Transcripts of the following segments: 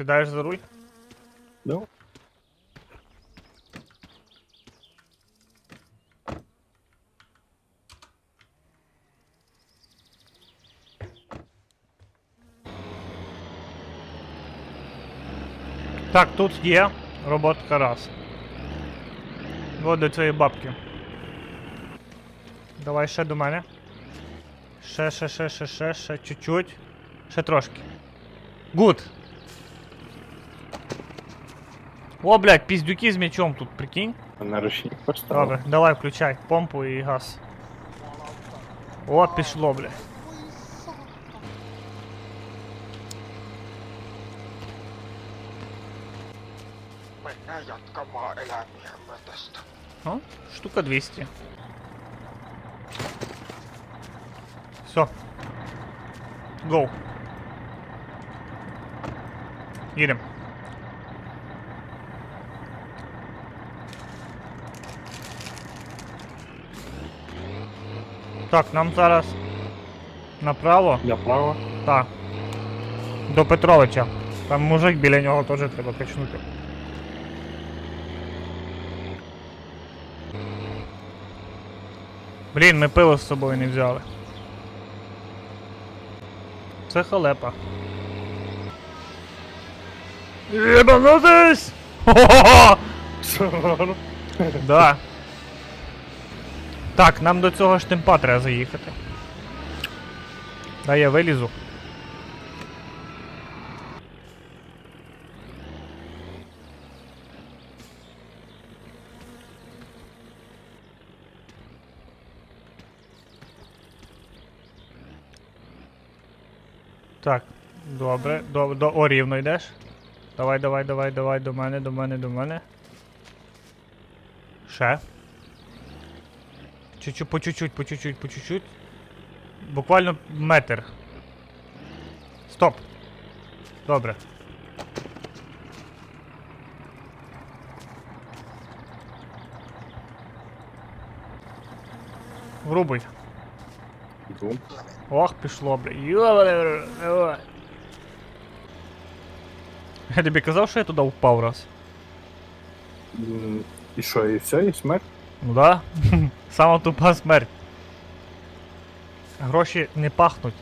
Сідаєш за руль? Да? Так, тут є роботка раз. От до цієї бабки. Давай ще до мене. Ще, ще, ще, ще, ще, ще, чуть-чуть. Ще трошки. Гуд. О, блядь, піздюки з м'ячом тут, прикинь. Наручник поставив. Добре, давай включай помпу і газ. О, пішло, блядь. Mennään jatkamaan elämiämme tästä. О, штука 200. Все. Гоу. Їдем. Так, нам зараз направо. Направо. Так. До Петровича. Там мужик біля нього теж треба качнути. Блін, ми пиво з собою не взяли. Це халепа. Єбанутись! Хо-хо-хо! Да. Так, нам до цього штемпа треба заїхати. Да, я вилізу. Так, добре. До, до О, рівно йдеш. Давай, давай, давай, давай, до мене, до мене, до мене. Ще. Чуть-чуть, по чуть-чуть, по чуть-чуть, по чуть-чуть. Буквально метр. Стоп. Добре. Врубуй. Іду. Ох, пішло, бля. Йо-бля, давай. Я тобі казав, що я туди впав раз. М, І що, і все, і смерть? Ну да. Сама тупа смерть. Гроші не пахнуть.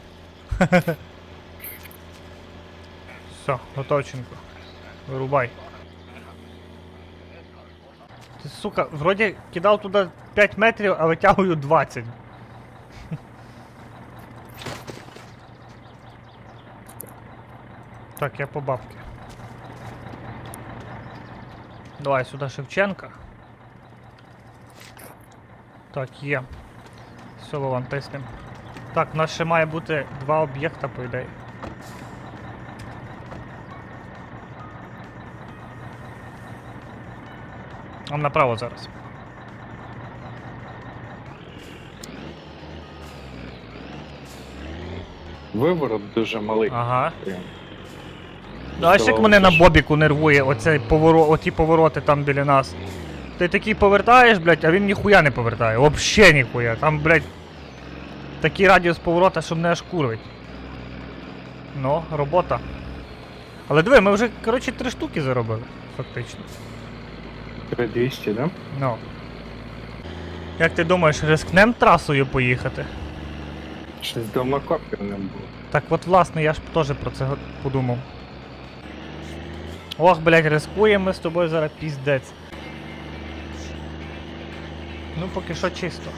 Все, готовченко. Вирубай. Ти, сука, вроді кидав туди 5 метрів, а витягую 20. Так, я по бабки. Давай сюди Шевченка. Так, є. Все, Вован, тиснем. Так, у нас ще має бути два об'єкта, по ідеї. Он направо зараз. Виворот дуже малий. Ага. Прям. Знаєш, як мене на бобіку нервує оцей поворот, оті повороти там біля нас. Ти такий повертаєш, блядь, а він ніхуя не повертає. Вообще ніхуя. Там, блядь, такий радіус поворота, що мене аж курвить. Ну, робота. Але диви, ми вже, коротше, три штуки заробили, фактично. 3200, да? Ну. Як ти думаєш, рискнем трасою поїхати? Щось копів не було. Так от власне я ж теж про це подумав. Ох, блядь, рискуємо ми з тобою зараз піздець. Ну, поки що чисто.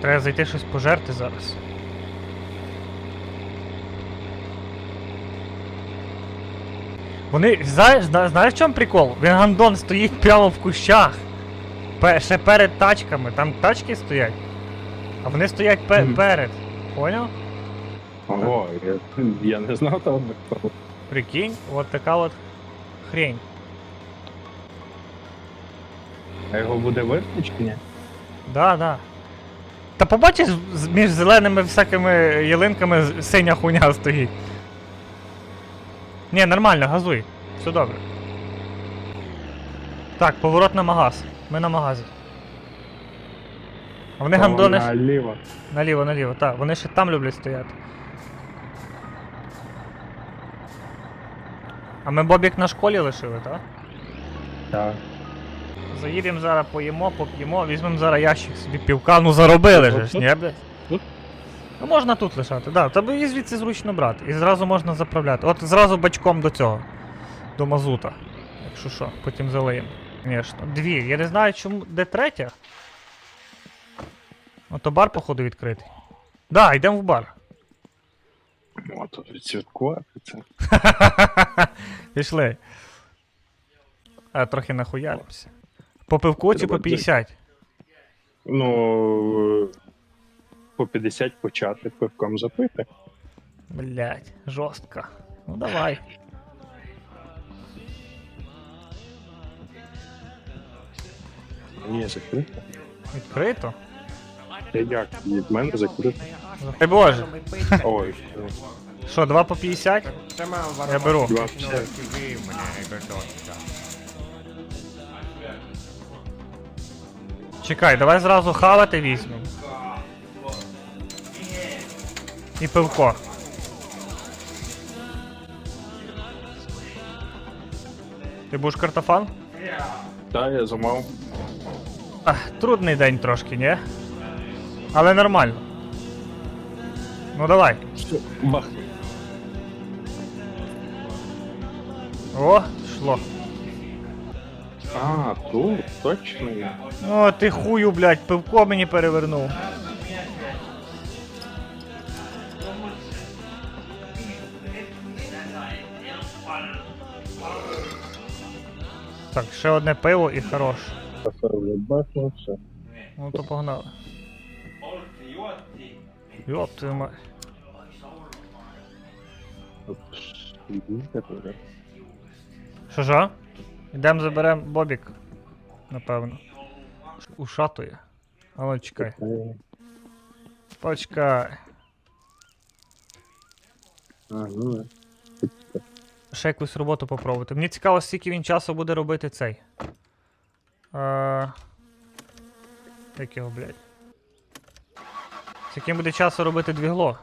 Треба зайти щось пожерти зараз. Вони, знаєш, знаєш в чому прикол? Він гандон стоїть прямо в кущах. Ще перед тачками, там тачки стоять. А вони стоять пе- перед. Поняв? Ого, я, я не знав того. Прикинь, от така от хрень. А його буде видно чи ні? Да, да. Та побачиш, з- між зеленими всякими ялинками з- синя хуйня стоїть. Ні, нормально, газуй. Все добре. Так, поворот на магаз. Ми на магазі. А вони гандони. ж- Наліво. Наліво, наліво, так. Вони ще там люблять стояти. А ми Бобік на школі лишили, так? Так. Заїдемо зараз, поїмо, поп'ємо, візьмемо зараз ящик собі півка, ну заробили же ж, ні, блядь? Тут? Ну можна тут лишати, да. Тебе її звідси зручно брати. І зразу можна заправляти. От зразу бачком до цього. До мазута. Якщо що, потім залиємо. Звісно. Дві. Я не знаю, чому. Де третя? Ото бар, походу, відкритий. Да, йдемо в бар. О, тут відсвяткувати це. Пішли. А, трохи нахуялимося. По пивку чи по 50? Ну. По 50 почати пивком запити. Блять, жорстко. Ну давай. Ні, закрито. Відкрито? Та як? Від мене закрито. Ай боже. Ой. Що, 2 по 50? Я беру. 2 по 50. Чекай, давай зразу хавати візьмемо. І пивко. Ти будеш картофан? Та, я замов. Ах, трудний день трошки, ні? Але нормально. Ну давай. Бах. О, шло. А, тут, точно. О, ти хую, блядь, пивко мені перевернув. Так, ще одне пиво і хорош. Ну то погнали. Йоп, твою мать. Що ж? Ідемо заберемо Бобік. Напевно. Ушатує. Але чекай. Почекай. Ну, Ще якусь роботу попробувати. Мені цікаво, скільки він часу буде робити цей. А... Як його, блядь. Скільки він буде часу робити двігло?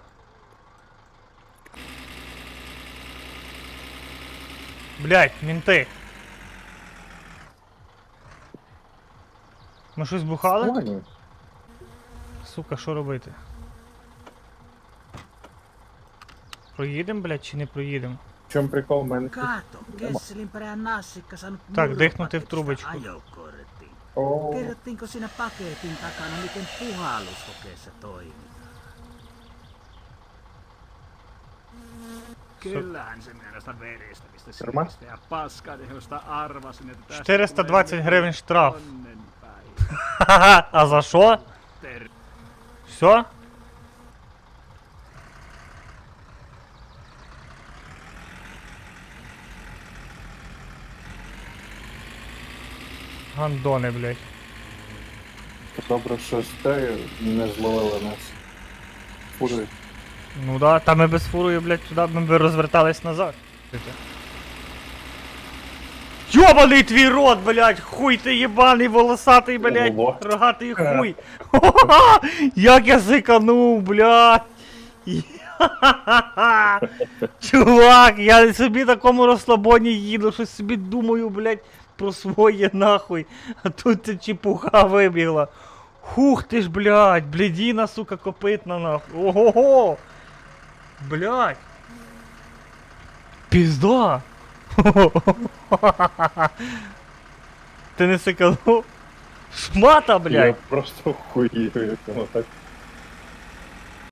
Блядь, мінти. Ми щось бухали? Понял. Сука, що робити? Проїдем, блядь, чи не проїдем? В чому прикол в мене? Kato, Kesselinperän nassikka saanut Tak, murropaketista Dehnut ei trubitsko. ajokortin. О, Kerrottiinko siinä paketin takana, miten puhalluskokeessa toimii? Kyllähän se mielestä veristämistä Varmaan. sinistä ja paskaa, josta arvasin, että tästä 420 tulee гривень штраф. А за що? Все? Гандони, блядь. добре, що з не зловили нас. Фури. Ну да, та ми без фурою, блядь, туди ми би розвертались назад. Йобаний твій рот, блядь, хуй ти єбаний, волосатий, блядь, Ого. рогатий хуй. Ха-ха-ха! Як я сиканув, блядь. Ха-ха-ха! Чувак, я собі такому розслабоні їду, щось собі думаю, блядь, про своє нахуй. А тут ця чепуха вибігла. Хух ти ж, блядь, блядіна, сука, копитна нахуй. Ого-го! Блядь. Пізда. Ти не сиканув? Шмата, Я блядь. просто хуїв, як воно так